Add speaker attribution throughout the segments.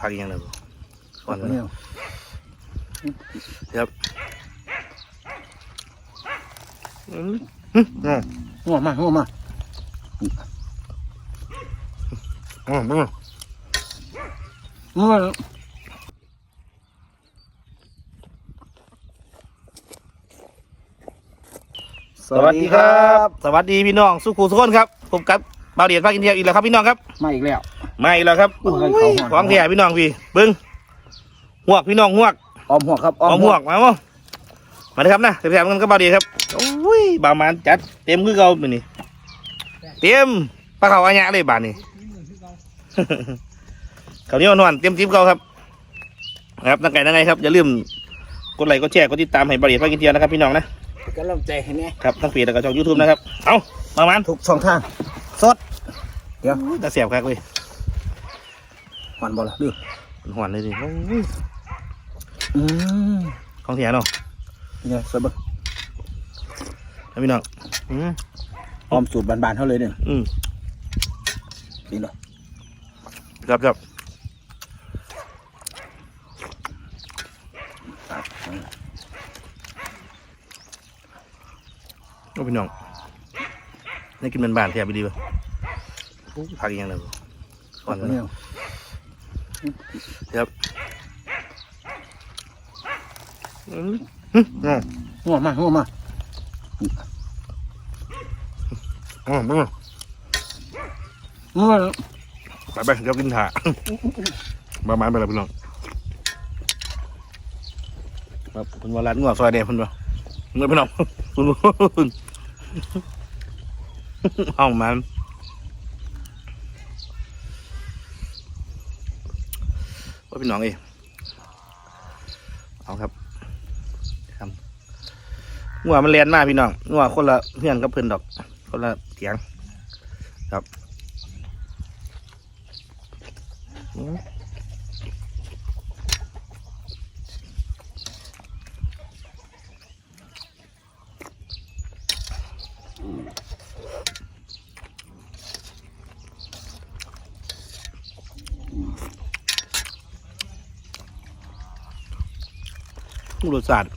Speaker 1: ผักอีกอย่างเลยก่อน
Speaker 2: เนี่ย
Speaker 1: ครับอืมอืมอืม
Speaker 2: หัวมาหัวมา
Speaker 1: อืมอืม
Speaker 2: หัว
Speaker 1: สวัสดีครับ สวัสดีพี่น้อง สุขุสุขคนครับ ผมกับบาวเดียนภาคอินเดียอีกแล้วครับพี่น้องครับ
Speaker 2: มาอีกแล้ว
Speaker 1: มาอีกแล้วครับ
Speaker 2: โอ้ย
Speaker 1: โอ้ย
Speaker 2: เขาหอน
Speaker 1: ของแท้พี่น้องพี่เบิ้งหวกพี่น้องหวก
Speaker 2: ออมหัวครับ
Speaker 1: ออมหวกมาบ่มาเลยครับนะแถมๆกันกับบาวเดียนครับโอ้ยบาวมันจัดเต็มคือเก่ามื้อนี้เต็มปลาเขาอัญญะเลยบานนี้เขาวเหนี้นอนๆเต็มทิพย์เก่าครับนะครับตั้งไงตั้งไงครับอย่าลืมกดไลค์กดแชร์กดติดตามให้บาวเดียนภาคอินเดียนะครับพี่น้องนะ
Speaker 2: กำลังใจให้แน่
Speaker 1: ครับทั้งเพจแล้วก็ช่องยูทูบนะครับ เอาบาวมัน
Speaker 2: ทุกช่องทางสดเดี๋ยว
Speaker 1: อุ้ยตาเสียบครับเว้ย
Speaker 2: หวานบ่ล่ะดื้อ
Speaker 1: มันหวานเลยดิโอ้ย
Speaker 2: อืม
Speaker 1: ของเสียเนาะ
Speaker 2: เป็นไงสดบ่
Speaker 1: ให้พี่น้องอืม
Speaker 2: ออมสูตรบานๆเท่าเลยเนี่ย
Speaker 1: อืม
Speaker 2: นี่เหรอ
Speaker 1: ครับครับ
Speaker 2: ตัด
Speaker 1: โอ้พี่น้องนี่กินเป็นบานแทบไปดีป่ะโอ้ยผักอีกอย่างเลยก่อน
Speaker 2: เนี่ย
Speaker 1: ครับอืมอืมอืม
Speaker 2: หัวมาหัวมา
Speaker 1: อืมอืม
Speaker 2: หัว
Speaker 1: ไปไปเดี๋ยวกินถ่าประมาณไปแล้วพี่น้องครับคุณวารัดงัวซอยเดียวคุณบ่เมื่อพี่น้องคุณห้องมัน ว่าพี่น้องเองเอาครับครับงัวมันเลียนมากพี่น้องงัวคนละเพื่อนกับเพื่อนดอก คนละเถียงครับ รสชาติ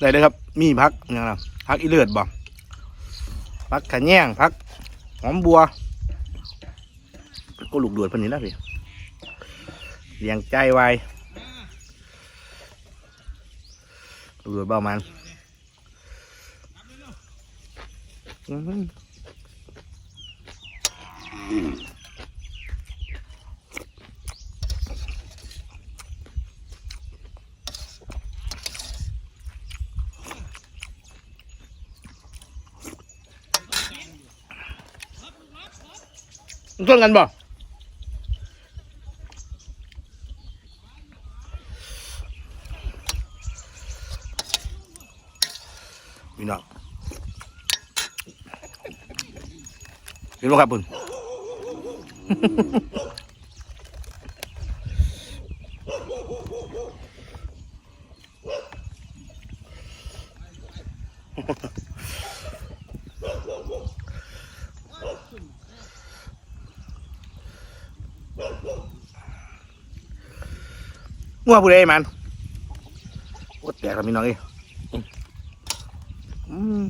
Speaker 1: ได้เลยครับ มีพักอย่างไรพักอีเลือดบ่พักขะแยงพักหอมบัว ก็ลูกดวดพันนี้นะพี่เลี้ยงใจไว้ลูกดวดเบามันอืม นชนกันบ่พี่น้องเห็นไหมครับคุณ งัวผู้ใดมันโอดแตกครับพี่น้องเอ้ยอืม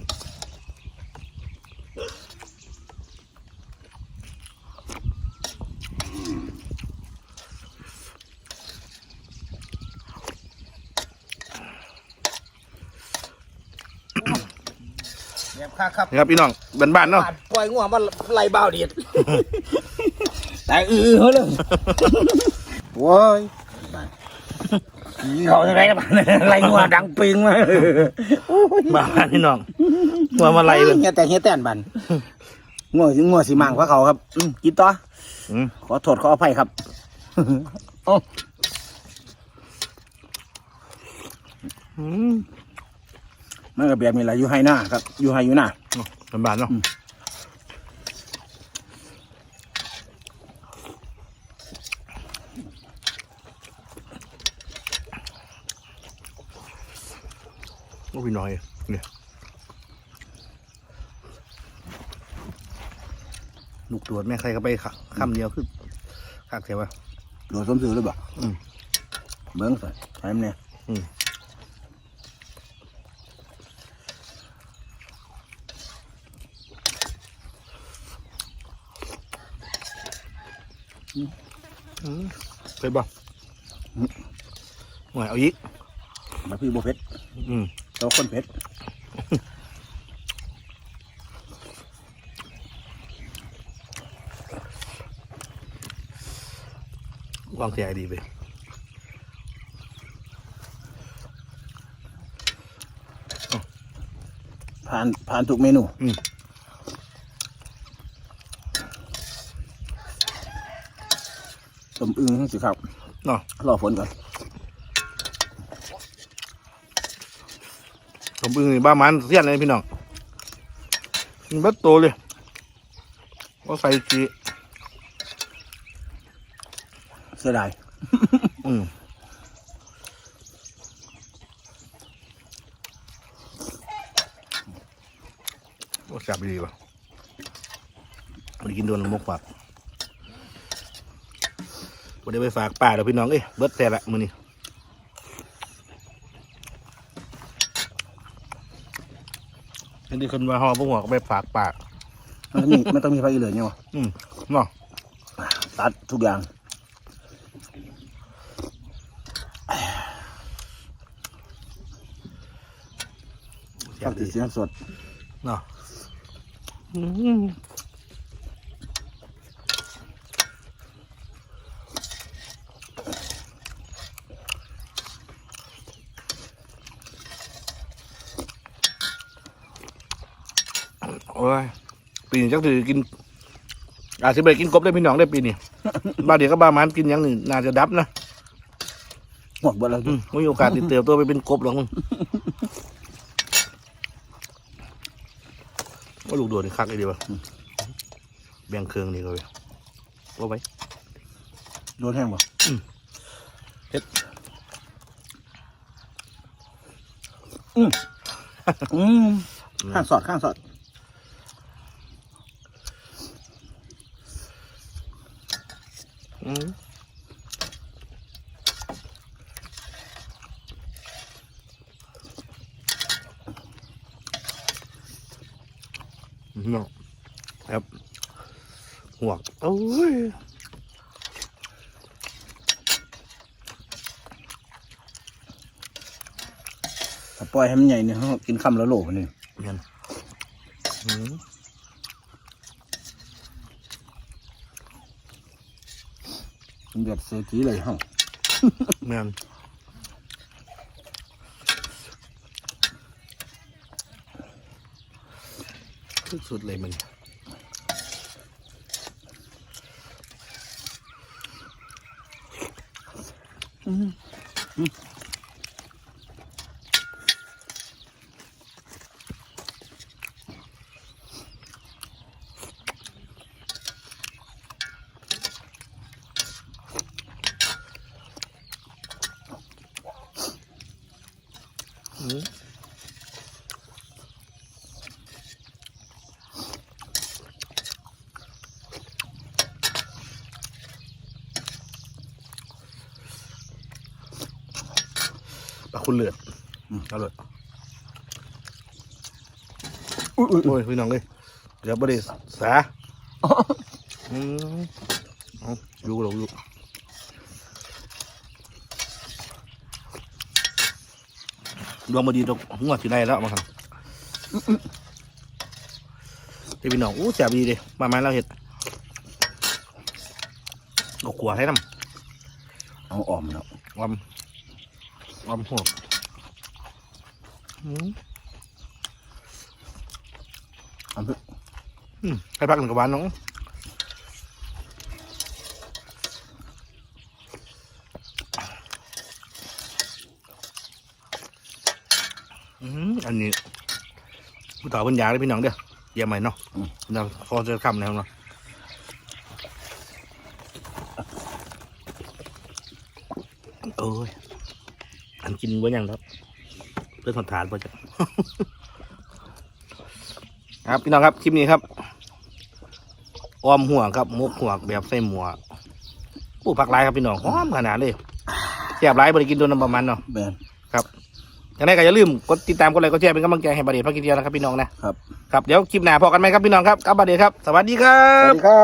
Speaker 2: แบบค่าครับ
Speaker 1: นี่ครับพี่น้องบ้านๆเนาะ
Speaker 2: ปล่อยงัวมาไล่บ้าวเดียด แต่อือเฮ้ยเลย โว้ย เขาจะไรกันบ้านไล่งัวดังปิงมา
Speaker 1: บ้านพี่น้องงัวมาไล่เลย
Speaker 2: เฮียแต่เฮียแต่นบันงัวสิงัวสิมังพระเขาครับอืมกินต่อ
Speaker 1: อืม
Speaker 2: ขอโทษขออภัยครับโอ้
Speaker 1: อืม
Speaker 2: มันก็แบบนี้แหละอยู่ไฮหน้าครับ อยู่ไฮอยู่หน้า
Speaker 1: บ้านๆเนาะ
Speaker 2: อืม
Speaker 1: โอ้พี่น้อยเนี่ยลูกตรวจแม่ใครก็ไปค่ะคำเดียวคือคักเสียวะ
Speaker 2: โดดส้มซื้อหรือเปล่า
Speaker 1: อืม
Speaker 2: เบิ้งใส่ให้มันเนี่ย
Speaker 1: อืมเคยบ่หน่อยเอาอีก
Speaker 2: มาพี่โบเพชร
Speaker 1: อืม
Speaker 2: ตัวคนเพชร
Speaker 1: วางเสียดีไป
Speaker 2: ผ่านผ่านทุกเมนู
Speaker 1: อืม
Speaker 2: ต้มอึ่งสิครับ
Speaker 1: เนาะ
Speaker 2: รอฝนก่อน
Speaker 1: ผมอึ้งนี่บ้ามันเสี้ยนเลยพี่น้องมันเบัดโตเลยว่าใส่จี
Speaker 2: เสียดาย
Speaker 1: อืมว่าจับดีป่ะมันกินโดนมกฝากวันนี้ไปฝากป้าเดี๋ยวพี่น้องเอ้ยเบิดแต่ละมือนี่ อันนี้คนมาห่อพวกหัวก็ไปฝากป้า
Speaker 2: มันต้องมีมันต้องมีไฟอีเหลือเนี่ยวะ
Speaker 1: อืมเนาะ
Speaker 2: ตัดทุกอย่าง
Speaker 1: เสีย
Speaker 2: ตั
Speaker 1: บ
Speaker 2: ด
Speaker 1: ดี
Speaker 2: เสียงสด
Speaker 1: เนาะ โอ้ยปีนี้จักถือกิน อาจจะไปกินกบได้พี่น้องได้ปีนี้ บ้านเดียวก็บ้านมันกินอย่างหนึ่งน่าจะดับนะ
Speaker 2: หมดหมดแล้ว
Speaker 1: อืมไม่มีโอกาสติดเติบโตไปเป็นกบหรอกมึงว่าลูกโดดนี่คักเลยดีวะแบ่งเครื่องนี่เลยว่าไว้
Speaker 2: โดนแห้งป่ะ
Speaker 1: เฮ็ด
Speaker 2: อืมอืมข้างสอดข้างสอด
Speaker 1: อืม เนาะครับหัวกโอ้ย
Speaker 2: ถ้าปล่อยให้มันใหญ่เนี่ยเขากินคำละโหลมันนี่
Speaker 1: เงินอืม
Speaker 2: มันเดือดเสียทีเลยห้อง
Speaker 1: เงิน สุดๆเลยมันอื คุณเลือดอืมเอาเลย
Speaker 2: อุ้ยอุ้ย
Speaker 1: โอ้ยพี่น้องเลยเดี๋ยวบริสาอืมเอาอยู่หรอกอยู่ดวงบดีตกหัวสิได้แล้วมาครับเดี๋ยวพี่น้องอู้แสบดีเลยมาไม้เราเห็ดก็ขวให้น้
Speaker 2: เอาอ่อมแล้วำ
Speaker 1: วาม วามหัวอืม
Speaker 2: เอาเพื่อ
Speaker 1: อืมให้พักหนึ่งกับหวานน้องอืมอันนี้ผู้ต่อปัญญาเลยพี่น้องเด้อเยี่ยมไหมเนาะเราพอจะคำแล้วเนาะโอ้ย อันกินไว้ยังครับ เพื่อนสนทานป่ะจ๊ะครับพี่น้องครับคลิปนี้ครับออมหัวครับมุกหัวแบบใส่หมวกผู้ผักหลายครับพี่น้องหอมขนาดเลยแซ่บหลายบริกินโดนน้ำประมันเนาะ
Speaker 2: แมน
Speaker 1: ยังไงก็อย่าลืมกดติดตามกดไลค์กดแชร์เป็นกำลังใจให้บาเดชพักกินเดียวนะครับพี่น้องนะครับครับเดี๋ยวคลิปหน้าพอกันไหมครับพี่น้องครับกับบาเดชครับ สวัสดีครั
Speaker 2: สวั
Speaker 1: บ
Speaker 2: สดีครับ